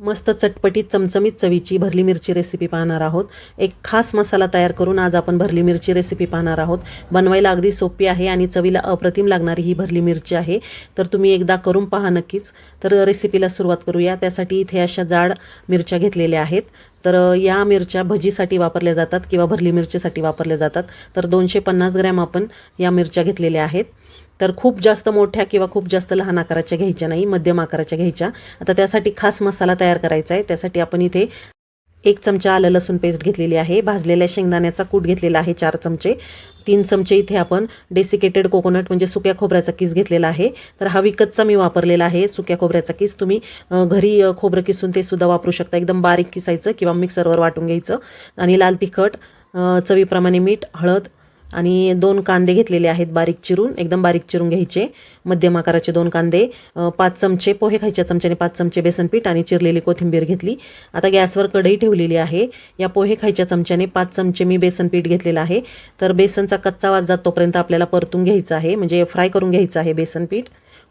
मस्त चटपटीत चमचमीत चवीची भरली मिरची रेसिपी पाहणार आहोत. एक खास मसाला तयार करून आज आपण भरली मिरची रेसिपी पाहणार आहोत. बनवायला अगदी सोपी आहे आणि चवीला अप्रतिम लागणारी ही भरली मिरची आहे. तर तुम्ही एकदा करून पहा नक्कीच. तर रेसिपीला सुरुवात करूया. त्यासाठी इथे अशा जाड मिरच्या घेतलेल्या आहेत. तर या मिरच्या भजीसाठी वापरल्या जातात किंवा भरली मिरचीसाठी वापरल्या जातात. तर दोनशे पन्नास ग्रॅम आपण या मिरच्या घेतलेल्या आहेत. तर खूप जास्त मोठ्या किंवा खूप जास्त लहान आकाराच्या घ्यायच्या नाही मध्यम आकाराच्या घ्यायच्या. आता त्यासाठी खास मसाला तयार करायचा आहे. त्यासाठी आपण इथे एक चमचा आलं लसूण पेस्ट घेतलेली आहे. भाजलेल्या शेंगदाण्याचा कूट घेतलेला आहे चार चमचे. तीन चमचे इथे आपण डेसिकेटेड कोकोनट म्हणजे सुक्या खोबऱ्याचा किस घेतलेला आहे. तर हा विकतचा मी वापरलेला आहे. सुक्या खोबऱ्याचा किस तुम्ही घरी खोबरं किसून ते सुद्धा वापरू शकता. एकदम बारीक किसायचं किंवा मिक्सरवर वाटून घ्यायचं. आणि लाल तिखट चवीप्रमाणे मीठ हळद आणि दोन कांदे घेतलेले आहेत बारीक चिरून एकदम बारीक चिरून घ्यायचे. मध्यम आकाराचे दोन कांदे पाच चमचे पोहे खायच्या चमच्याने पाच चमचे बेसनपीठ आणि चिरलेली कोथिंबीर घेतली. आता गॅसवर कढई ठेवलेली आहे. या पोहे खायच्या चमच्याने पाच चमचे मी बेसनपीठ घेतलेलं आहे. तर बेसनचा कच्चा वास जात तोपर्यंत आपल्याला परतून घ्यायचं आहे म्हणजे फ्राय करून घ्यायचं आहे बेसनपीठ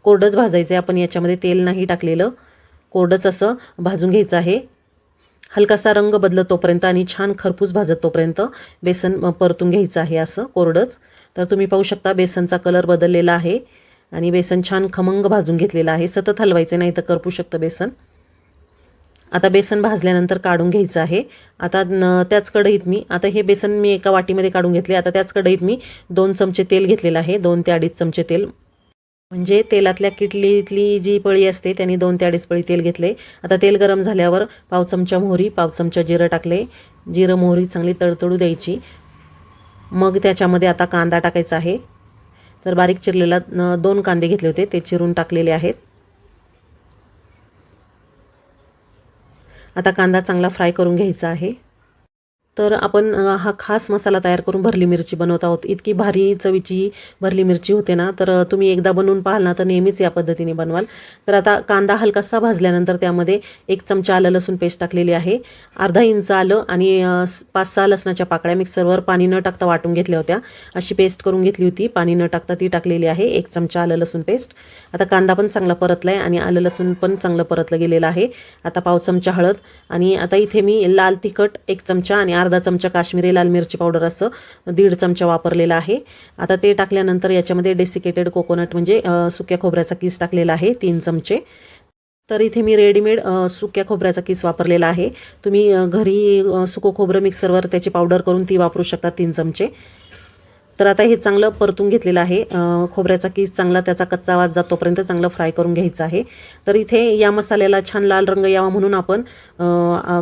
कोरडंच भाजायचं आहे आपण याच्यामध्ये तेल नाही टाकलेलं. कोरडंच असं भाजून घ्यायचं आहे. हलकासा रंग बदलत तोपर्यंत आणि छान खरपूस भाजत तोपर्यंत बेसन परतून घ्यायचं आहे असं कोरडंच. तर तुम्ही पाहू शकता बेसनचा कलर बदललेला आहे आणि बेसन छान खमंग भाजून घेतलेलं आहे. सतत हलवायचं नाही तर करपू शकतं बेसन. आता बेसन भाजल्यानंतर काढून घ्यायचं आहे. आता न त्याच कढईत मी आता हे बेसन मी एका वाटीमध्ये काढून घेतले. आता त्याच कढईत मी दोन चमचे तेल घेतलेलं आहे. दोन ते अडीच चमचे तेल. म्हणजे तेलातल्या किटलीतली जी पळी असते त्यांनी दोन ते अडीच पळी तेल घेतले. आता तेल गरम झाल्यावर पाव चमचा मोहरी पाव चमचा जिरं टाकले. जिरं मोहरी चांगली तडतडू द्यायची. मग त्याच्यामध्ये आता कांदा टाकायचा आहे. तर बारीक चिरलेला दोन कांदे घेतले होते ते चिरून टाकलेले आहेत. आता कांदा चांगला फ्राय करून घ्यायचा आहे. तर आपण हा खास मसाला तयार करून भरली मिरची बनवत आहोत. इतकी भारी चवीची भरली मिरची होते ना तर तुम्ही एकदा बनवून पाहाल ना तर नेहमीच या पद्धतीने बनवाल. तर आता कांदा हलकासा भाजल्यानंतर त्यामध्ये एक चमचा आलं लसूण पेस्ट टाकलेली आहे. अर्धा इंच आलं आणि पाच सहा लसणाच्या पाकळ्या मिक्सरवर पाणी न टाकता वाटून घेतल्या होत्या. अशी पेस्ट करून घेतली होती. पाणी न टाकता ती टाकलेली आहे. एक चमचा आलं लसूण पेस्ट. आता कांदा पण चांगला परतला आहे आणि आलं लसूण पण चांगलं परतलं गेलेलं आहे. आता पाव चमचा हळद आणि आता इथे मी लाल तिखट एक चमचा आणि अर्धा अर्धा चमचा काश्मीरी लाल मिरची पावडर असं दीड चमचा वापरलेला आहे. आता ते टाकल्यानंतर याच्यामध्ये डेसिकेटेड कोकोनट म्हणजे सुक्या खोबऱ्याचा किस टाकलेला आहे तीन चमचे. तर इथे मी रेडीमेड सुक्या खोबऱ्याचा किस वापरलेला आहे. तुम्ही घरी सुको सुकं खोबरं मिक्सरवर त्याची पावडर करून ती वापरू शकता तीन चमचे. तर आता हे चांगलं परतून घेतलेलं आहे. खोबऱ्याचा की चांगला त्याचा कच्चा वाज जातोपर्यंत चांगलं फ्राय करून घ्यायचं आहे. तर इथे या मसाल्याला छान लाल रंग यावा म्हणून आपण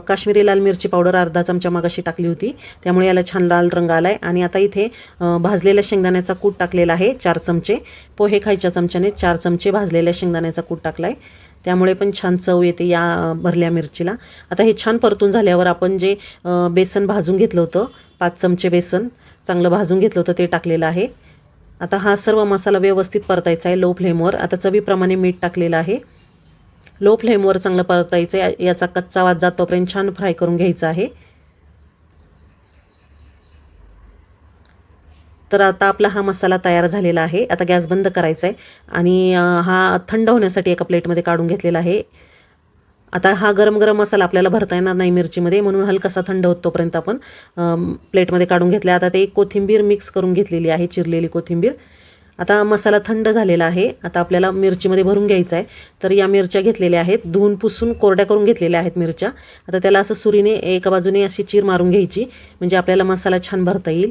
काश्मीरी लाल मिरची पावडर अर्धा चमचा मागाशी टाकली होती. त्यामुळे याला छान लाल रंग आला आहे आणि आता इथे भाजलेल्या शेंगदाण्याचा कूट टाकलेला आहे चार चमचे. पोहे खायच्या चमच्याने चार चमचे भाजलेल्या शेंगदाण्याचा कूट टाकला आहे त्यामुळे पण छान चव येते या भरल्या मिरचीला. आता हे छान परतून झाल्यावर आपण जे बेसन भाजून घेतलं होतं पाच चमचे बेसन चांगलं भाजून घेतलं होतं ते टाकलेलं आहे. आता हा सर्व मसाला व्यवस्थित परतायचा आहे लो फ्लेमवर. आता चवीप्रमाणे मीठ टाकलेलं आहे. लो फ्लेमवर चांगलं परतायचं आहे. याचा कच्चा वाज जातोपर्यंत छान फ्राय करून घ्यायचा आहे. तर आता आपला हा मसाला तयार झालेला आहे. आता गॅस बंद करायचा आहे आणि हा थंड होण्यासाठी एका प्लेटमध्ये काढून घेतलेला आहे. आता हा गरम गरम मसाला आपल्याला भरता येणार नाही मिरचीमध्ये. म्हणून हलकासा थंड होत तोपर्यंत आपण प्लेटमध्ये काढून घेतला आता ते कोथिंबीर मिक्स करून घेतलेली आहे चिरलेली कोथिंबीर. आता मसाला थंड झालेला आहे. आता आपल्याला मिरचीमध्ये भरून घ्यायचा आहे तर या मिरच्या घेतलेल्या आहेत. धुवून पुसून कोरड्या करून घेतलेल्या आहेत मिरच्या. आता त्याला असं सुरीने एका बाजूने अशी चीर मारून घ्यायची. म्हणजे आपल्याला मसाला छान भरता येईल.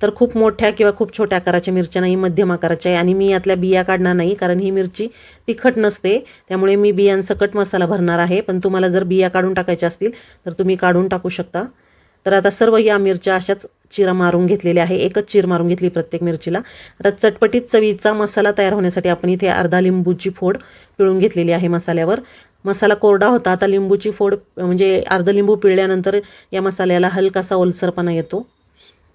तर खूप मोठ्या किंवा खूप छोट्या आकाराच्या मिरच्या नाही मध्यम आकाराच्या आहे. आणि मी यातल्या बिया काढणार नाही कारण ही मिरची तिखट नसते. त्यामुळे मी बियांसकट मसाला भरणार आहे. पण तुम्हाला जर बिया काढून टाकायच्या असतील तर तुम्ही काढून टाकू शकता. तर आता सर्व या मिरच्या अशाच चिरा मारून घेतलेल्या आहे. एकच चीर मारून घेतली प्रत्येक मिरचीला. आता चटपटीत चवीचा मसाला तयार होण्यासाठी आपण इथे अर्धा लिंबूची फोड पिळून घेतलेली आहे मसाल्यावर. मसाला कोरडा होता आता लिंबूची फोड म्हणजे अर्धा लिंबू पिळल्यानंतर या मसाल्याला हलकासा ओलसरपणा येतो.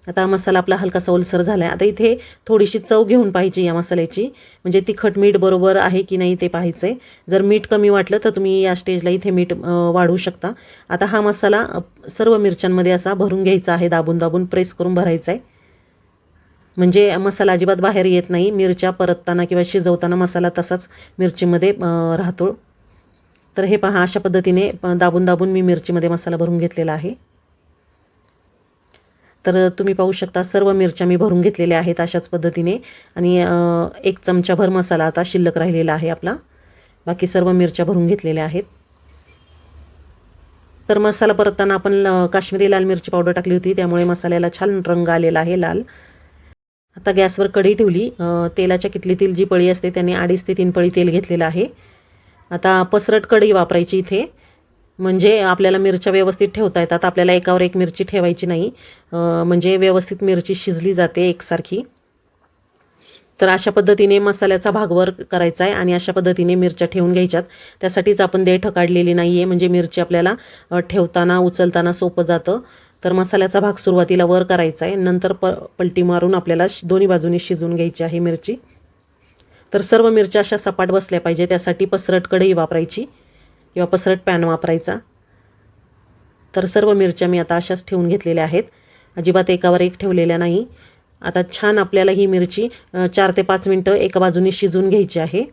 आता हा मसाला आपला हलकासा ओलसर झाला आहे आता इथे थोडीशी चव घेऊन पाहिजे या मसाल्याची. म्हणजे तिखट मीठ बरोबर आहे की नाही ते पाहायचं आहे जर मीठ कमी वाटलं तर तुम्ही या स्टेजला इथे मीठ वाढवू शकता. आता हा मसाला सर्व मिरच्यांमध्ये असा भरून घ्यायचा आहे. दाबून दाबून प्रेस करून भरायचा आहे म्हणजे मसाला अजिबात बाहेर येत नाही. मिरच्या परतताना किंवा शिजवताना मसाला तसाच मिरचीमध्ये राहतो. तर हे पहा अशा पद्धतीने दाबून दाबून मी मिरचीमध्ये मसाला भरून घेतलेला आहे. तर तुम्ही पाहू शकता सर्व मिरच्या मी भरून घेतलेल्या आहेत अशाच पद्धतीने. आणि एक चमचाभर मसाला आता शिल्लक राहिलेला आहे आपला. बाकी सर्व मिरच्या भरून घेतलेल्या आहेत. तर मसाला परतताना आपण काश्मीरी लाल मिरची पावडर टाकली होती त्यामुळे मसाल्याला छान रंग आलेला आहे लाल. आता गॅसवर कढई ठेवली. तेलाच्या किटलीतील जी पळी असते त्याने अडीच ते तीन पळी तेल घेतलेलं आहे. आता पसरट कढई वापरायची इथे. म्हणजे आपल्याला मिरच्या व्यवस्थित ठेवता येतात. आपल्याला एकावर एक मिरची ठेवायची नाही. म्हणजे व्यवस्थित मिरची शिजली जाते एकसारखी. तर अशा पद्धतीने मसाल्याचा भागवर करायचा आहे आणि अशा पद्धतीने मिरच्या ठेवून घ्यायच्यात. त्यासाठीच आपण देठ काढलेली नाही आहे म्हणजे मिरची आपल्याला ठेवताना उचलताना सोपं जातं. तर मसाल्याचा भाग सुरुवातीला वर करायचा आहे. नंतर प पलटी मारून आपल्याला दोन्ही बाजूनी शिजवून घ्यायची आहे मिरची. तर सर्व मिरच्या अशा सपाट बसल्या पाहिजे. त्यासाठी पसरट कढई वापरायची. किंवा पसरट पॅन वापरायचा. तर सर्व मिरच्या मी आता अशाच ठेवून घेतलेल्या आहेत. अजिबात एकावर एक ठेवलेल्या नाही. आता छान आपल्याला ही मिरची चार ते पाच मिनटं एका बाजूने शिजवून घ्यायची आहे.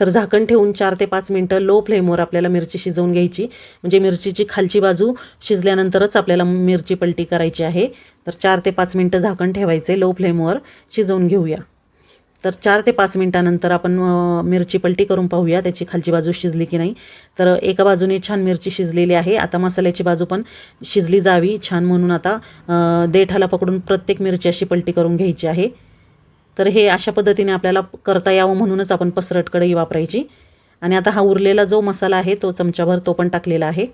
तर झाकण ठेवून चार ते पाच मिनटं लो फ्लेमवर आपल्याला मिरची शिजवून घ्यायची. म्हणजे मिरचीची खालची बाजू शिजल्यानंतरच आपल्याला मिरची पलटी करायची आहे. तर चार ते पाच मिनटं झाकण ठेवायचे लो फ्लेमवर. शिजवून घेऊया. तर चार ते पाच मिनटानंतर आपण मिरची पलटी करून पाहूया त्याची खालची बाजू शिजली की नाही. तर एका बाजूने छान मिरची शिजलेली आहे. आता मसाल्याची बाजू पण शिजली जावी छान म्हणून आता देठाला पकडून प्रत्येक मिरची अशी पलटी करून घ्यायची आहे. तर हे अशा पद्धतीने आपल्याला करता यावं म्हणूनच आपण पसरट कढई वापरायची. आणि आता हा उरलेला जो मसाला आहे तो चमचाभर तो पण टाकलेला आहे.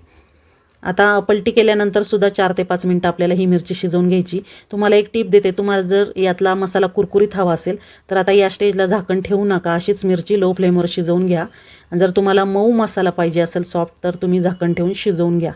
आता पलटी केल्यानंतर सुद्धा चार ते पाच मिनटं आपल्याला ही मिरची शिजवून घ्यायची. तुम्हाला एक टीप देते तुम्हाला जर यातला मसाला कुरकुरीत हवा असेल तर आता या स्टेजला झाकण ठेवू नका. अशीच मिरची लो फ्लेमवर शिजवून घ्या. जर तुम्हाला मऊ मसाला पाहिजे असेल सॉफ्ट तर तुम्ही झाकण ठेवून शिजवून घ्या.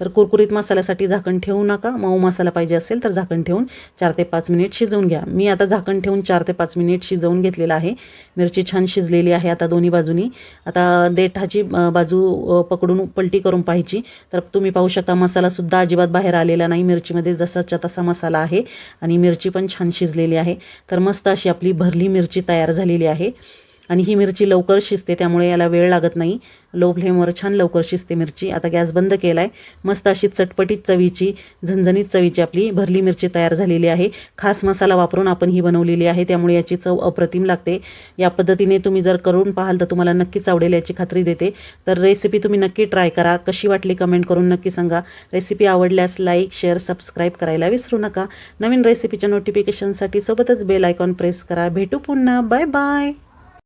तर कुरकुरीत मसाल्यासाठी झाकण ठेवू नका. मऊ मसाला पाहिजे असेल तर झाकण ठेवून चार ते पाच मिनिट शिजवून घ्या. मी आता झाकण ठेवून चार ते पाच मिनिट शिजवून घेतलेलं आहे. मिरची छान शिजलेली आहे आता दोन्ही बाजूनी. आता देठाची बाजू पकडून पलटी करून पाहायची. तर तुम्ही पाहू शकता मसालासुद्धा अजिबात बाहेर आलेला नाही. मिरचीमध्ये जसाच्या तसा मसाला आहे आणि मिरची पण छान शिजलेली आहे. तर मस्त अशी आपली भरली मिरची तयार झालेली आहे. आणि ही मिरची लवकर शिजते त्यामुळे याला वेळ लागत नाही. लो फ्लेमवर छान लवकर शिजते मिरची. आता गॅस बंद केला आहे मस्त अशी चटपटीत चवीची झणझणीत चवीची आपली भरली मिरची तयार झालेली आहे. खास मसाला वापरून आपण ही बनवलेली आहे. त्यामुळे याची चव अप्रतिम लागते. या पद्धतीने तुम्ही जर करून पाहाल तर तुम्हाला नक्कीच आवडेल याची खात्री देते. तर रेसिपी तुम्ही नक्की ट्राय करा. कशी वाटली कमेंट करून नक्की सांगा. रेसिपी आवडल्यास लाईक शेअर सबस्क्राईब करायला विसरू नका. नवीन रेसिपीच्या नोटिफिकेशनसाठी सोबतच बेल आयकॉन प्रेस करा. भेटू पुन्हा. Bye bye